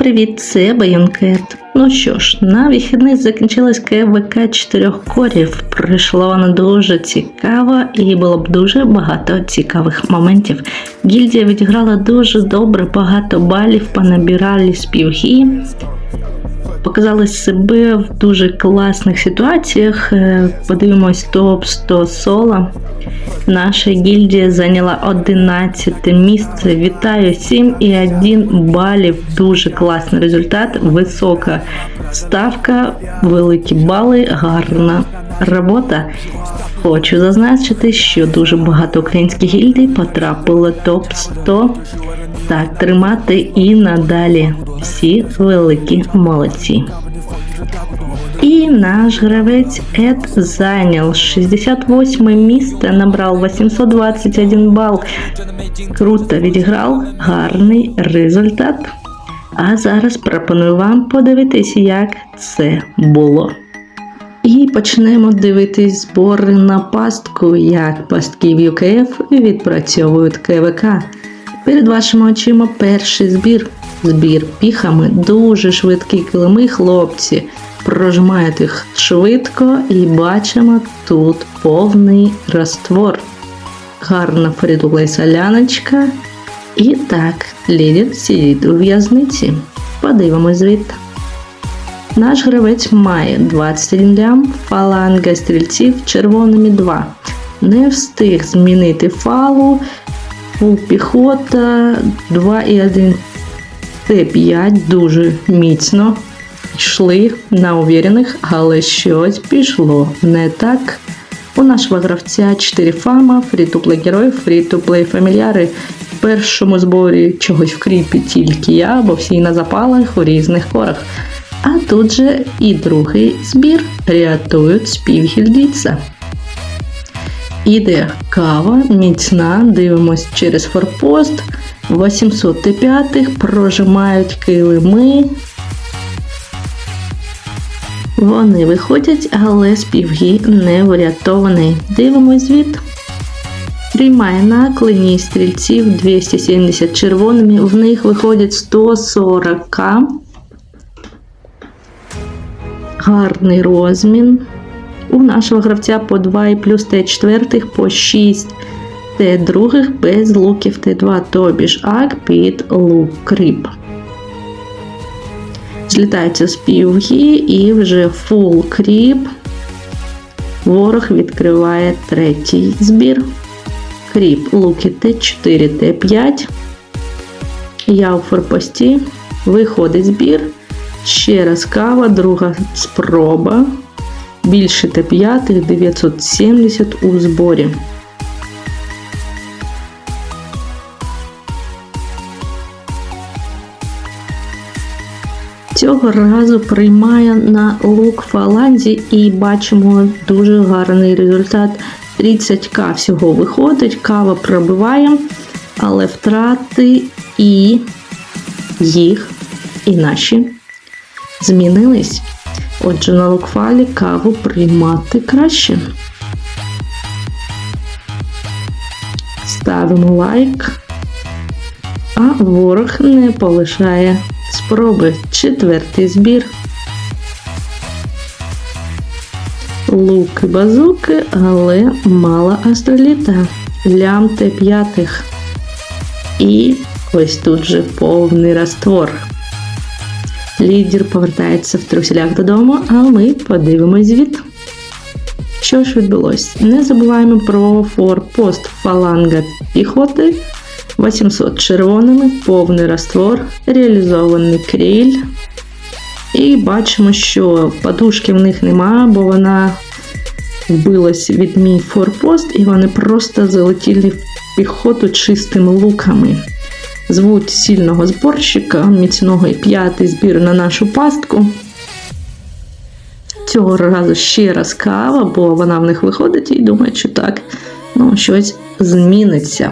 привіт! Це Байонкет. Ну що ж, на вихідних закінчилась КВК 4 корів. Пройшла вона дуже цікаво і було б дуже багато цікавих моментів. Гільдія відіграла дуже добре, багато балів, понабирали співги. Показали себе в дуже класних ситуаціях. Е, Подивимось топ 100 соло. Наша гільдія зайняла 11 місце. Вітаю 7,1 балів. Дуже класний результат. Висока ставка, великі бали, гарна робота. Хочу зазначити, що дуже багато українських гільдій потрапило топ 100. Так, тримати і надалі. Всі великі молодці. І наш гравець Ед зайняв 68 місце, набрав 821 бал. Круто відіграв, гарний результат. А зараз пропоную вам подивитися, як це було. І почнемо дивитись збори на пастку, як пастки в ЮКФ відпрацьовують КВК. Перед вашими очима перший збір. Збір піхами, дуже швидкі килими, хлопці. Прожимають їх швидко і бачимо тут повний раствор. Гарна фрідулей соляночка. І так, лідер сидить у в'язниці. Подивимось звідти. Наш гравець має 21 лям, фаланга стрільців червоними 2. Не встиг змінити фалу, фул піхота 2,1 Т5 дуже міцно. Йшли на увірених, але щось пішло не так. У нашого гравця 4 фама, фрі-то-плей героїв, фрі-то-плей фамільяри. В першому зборі чогось в кріпі тільки я, бо всі на запалах у різних корах. А тут же і другий збір рятують співгільдійця. Іде кава, міцна, дивимось через форпост. 805 прожимають килими. Вони виходять, але співги не врятовані. Дивимось звіт. Приймає на клині стрільців 270 червоними, в них виходить 140. Гарний розмін. У нашого гравця по 2 і плюс Т4 по 6 Т2 без луків Т2, тобі ж ак під лук кріп. Злітаються співги і вже фул кріп. Ворог відкриває третій збір. Кріп луки Т4, Т5. Я у форпості. Виходить збір. Ще раз кава, друга спроба. Більше Т5 970 у зборі. Цього разу приймає на лук фаланзі і бачимо дуже гарний результат. 30к всього виходить, кава пробиває, але втрати і їх, і наші змінились. Отже, на лукфалі каву приймати краще. Ставимо лайк, а ворог не полишає спроби. Четвертий збір. Луки базуки, але мало астроліта. Лям Т5. І ось тут же повний раствор. Лідер повертається в труселях додому, а ми подивимось звіт. Що ж відбулось? Не забуваємо про форпост фаланга піхоти. 800 червоними, повний раствор, реалізований кріль. І бачимо, що подушки в них нема, бо вона вбилась від мій форпост, і вони просто залетіли в піхоту чистими луками. Звуть сильного зборщика, міцного і п'ятий збір на нашу пастку. Цього разу ще раз кава, бо вона в них виходить і думає, що так, ну, щось зміниться.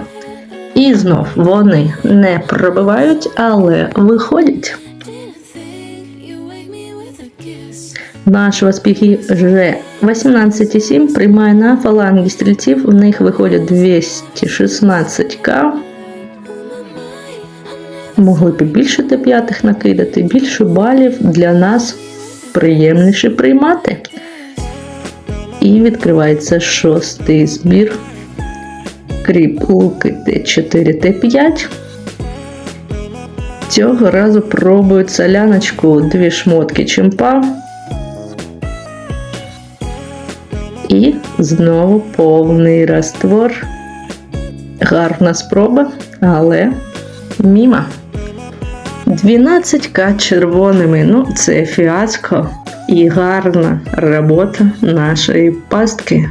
І знов вони не пробивають, але виходять. Наш успіхи вже 18,7 приймає на фаланги стрільців, в них виходить 216к. Могли б більше Т5 накидати, більше балів для нас приємніше приймати. І відкривається шостий збір. Кріп луки Т4, Т5. Цього разу пробують соляночку дві шмотки чимпа. І знову повний раствор. Гарна спроба, але міма. 12к червоними. Ну, це фіаско і гарна робота нашої пастки.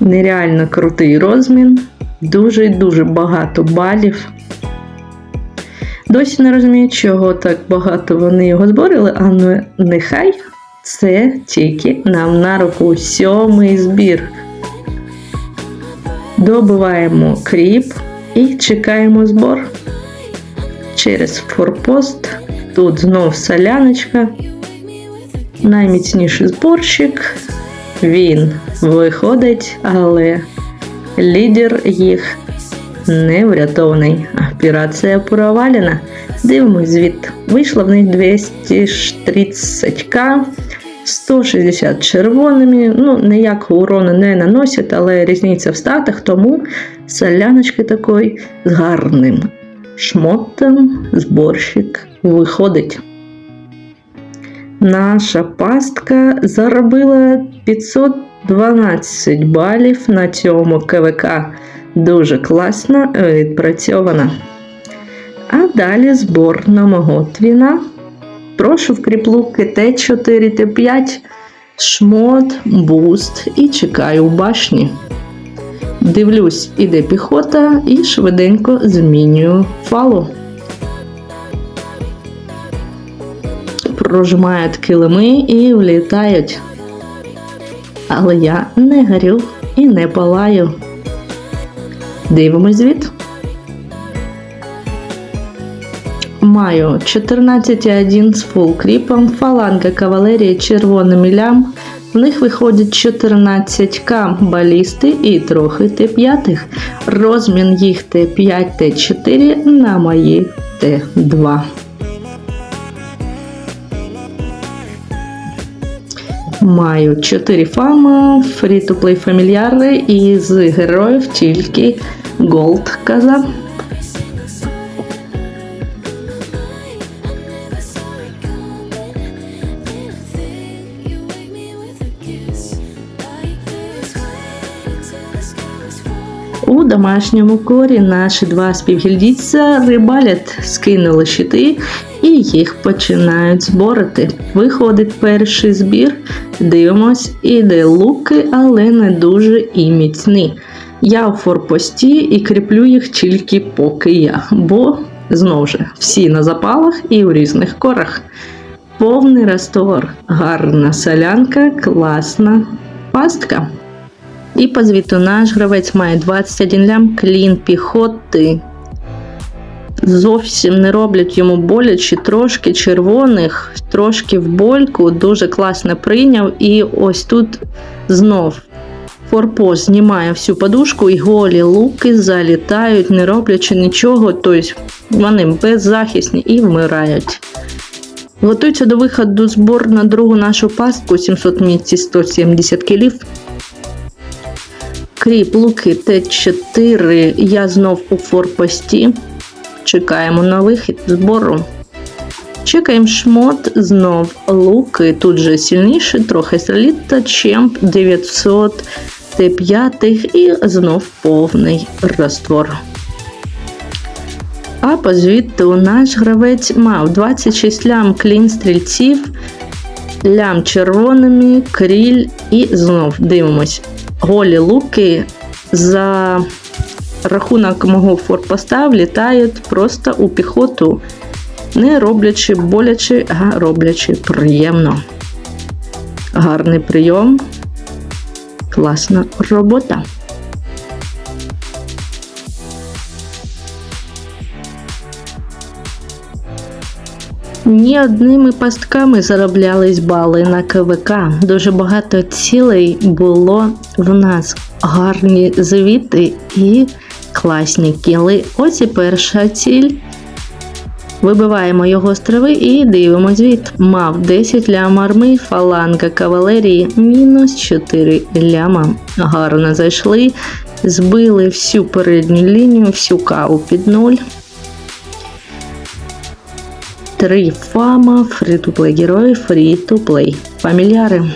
Нереально крутий розмін, дуже і дуже багато балів. Досі не розумію, чого так багато вони його зборили, але нехай це тільки нам на руку сьомий збір. Добиваємо кріп і чекаємо збор. Через форпост. Тут знов соляночка. Найміцніший зборщик. Він виходить, але лідер їх не врятований. Операція провалена. Дивимось звіт. Вийшло в них 230к, 160 червоними. Ну, ніякого урону не наносять, але різниця в статах, тому соляночки такої з гарним шмотом зборщик виходить. Наша пастка заробила 512 балів на цьому КВК. Дуже класно відпрацьована. А далі збор на мого твіна. Прошу вкріплуки Т4, Т5, шмот, буст і чекаю у башні. Дивлюсь, іде піхота і швиденько змінюю фалу. Прожимають килими і влітають. Але я не горю і не палаю. Дивимось звіт. Маю 14,1 з фулкріпом, фаланга кавалерії червоним лям. В них виходить 14к балісти і трохи Т5. Розмін їх Т5, Т4 на мої Т2. Маю 4 фама, фрі-то-плей фамільяри і з героїв тільки Голд каза. У домашньому корі наші два співгільдійця рибалять, скинули щити і їх починають зборити. Виходить перший збір, дивимось, іде луки, але не дуже і міцні. Я в форпості і кріплю їх тільки поки я, бо знову ж всі на запалах і у різних корах. Повний раствор, гарна солянка, класна пастка. І по звіту наш гравець має 21 лям, клін піхоти. Зовсім не роблять йому боляче, трошки червоних, трошки в больку, дуже класно прийняв. І ось тут знов форпост знімає всю подушку, і голі луки залітають, не роблячи нічого, тобто вони беззахисні і вмирають. Готується до виходу збор на другу нашу пастку 700 місці 170 кілів. Кріп луки Т4. Я знов у форпості. Чекаємо на вихід збору. Чекаємо шмот, знов луки. Тут же сильніше, трохи стреліта, чемп 900 Т5 і знов повний раствор. А по звідти наш гравець мав 26 лям клін стрільців, лям червоними, кріль і знов дивимось. Голі луки за рахунок мого форпоста влітають просто у піхоту, не роблячи боляче, а роблячи приємно. Гарний прийом, класна робота. Ні одними пастками зароблялись бали на КВК. Дуже багато цілей було в нас. Гарні звіти і класні кіли. Ось і перша ціль. Вибиваємо його з трави і дивимо звіт. Мав 10 лям арми, фаланга кавалерії, мінус 4 ляма. Гарно зайшли, збили всю передню лінію, всю каву під нуль. Три фама, фрі-то-плей герої, фрі-то-плей. Фамільяри.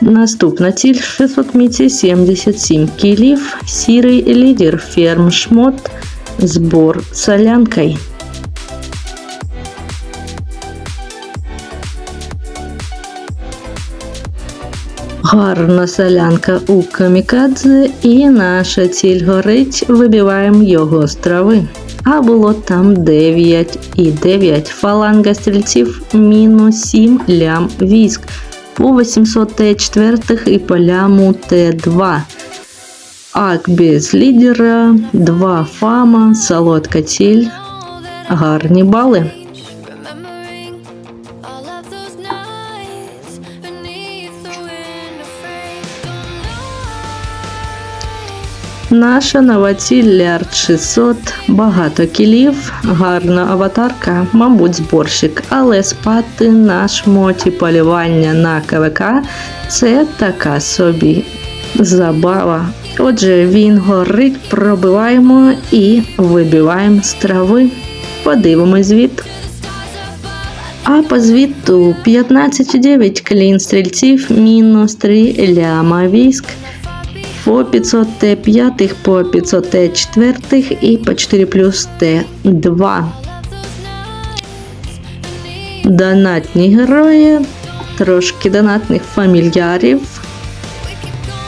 Наступна ціль 600 міці 77 кілів, сірий лідер, ферм шмот, збор солянкой. Гарна солянка у камікадзе і наша ціль горить, вибиваємо його з трави. А було там 9 і 9 фаланга стрільців, мінус 7 лям військ по 800 Т4 і по ляму Т2. Ак без лідера, 2 фама, солодка ціль, гарні бали. Наша нова Лярд 600, багато кілів, гарна аватарка, мабуть, зборщик, але спати на шмоті полювання на КВК це така собі забава. Отже, він горить, пробиваємо і вибиваємо з трави. Подивимось звіт. А по звіту 15,9 клін стрільців, мінус 3 ляма військ. По 500 Т5, по 500 Т4 і по 4 плюс Т2. Донатні герої, трошки донатних фамільярів.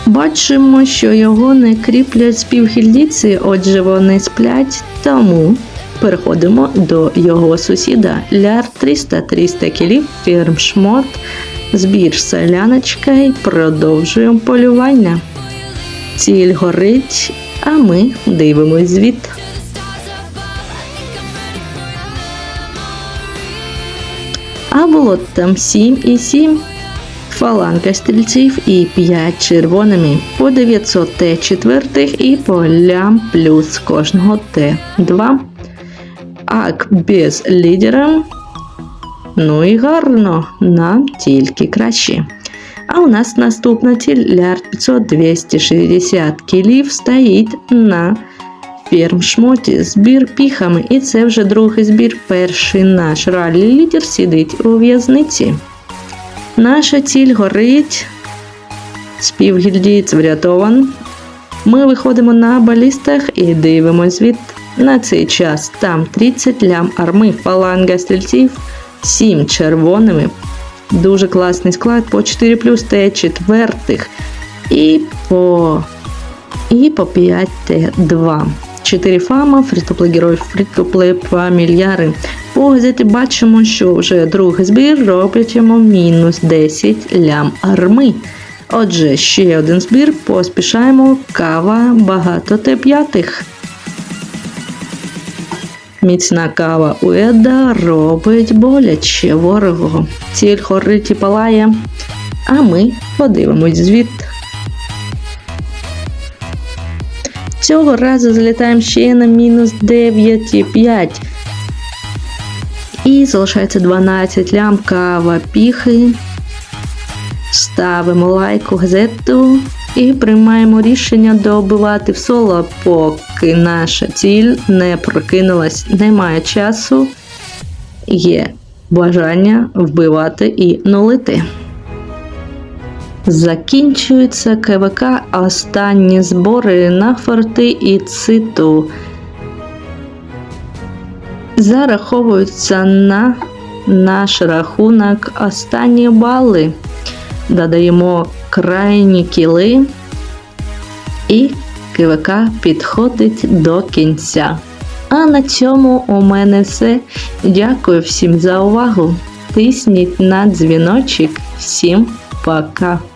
Бачимо, що його не кріплять співгільдійці, отже вони сплять, тому переходимо до його сусіда. Ляр 300 300 кілів, фірм шмот, збір селяночка і продовжуємо полювання. Ціль горить, а ми дивимось звіт. А було там 7 і 7 фаланга стрільців і 5 червоними по 900 Т4 і по лям плюс кожного Т2. Ак без лідера. Ну і гарно, нам тільки краще. А у нас наступна ціль лярд 500 260 кілів стоїть на фермшмоті. Збір піхами. І це вже другий збір. Перший наш ралі лідер сидить у в'язниці. Наша ціль горить. Співгільдієць врятован. Ми виходимо на балістах і дивимось звіт. На цей час там 30 лям арми фаланга стрільців, 7 червоними. Дуже класний склад по 4 плюс Т4 і по, і по 5 Т2. 4 фама, фрітоплей герой, фрітоплей фамільяри. По газеті бачимо, що вже другий збір роблять йому мінус 10 лям арми. Отже, ще один збір, поспішаємо, кава багато Т5. Міцна кава Уеда робить боляче ворогу. Ціль хорить і палає. А ми подивимось звіт. Цього разу залітаємо ще на мінус 9,5. І залишається 12 лям кава піхи. Ставимо лайк у газету і приймаємо рішення добивати в соло, поки наша ціль не прокинулась. Немає часу, є бажання вбивати і нулити. Закінчуються КВК останні збори на форти і циту. Зараховуються на наш рахунок останні бали. Додаємо крайні кіли, і КВК підходить до кінця. А на цьому у мене все. Дякую всім за увагу. Тисніть на дзвіночок. Всім пока!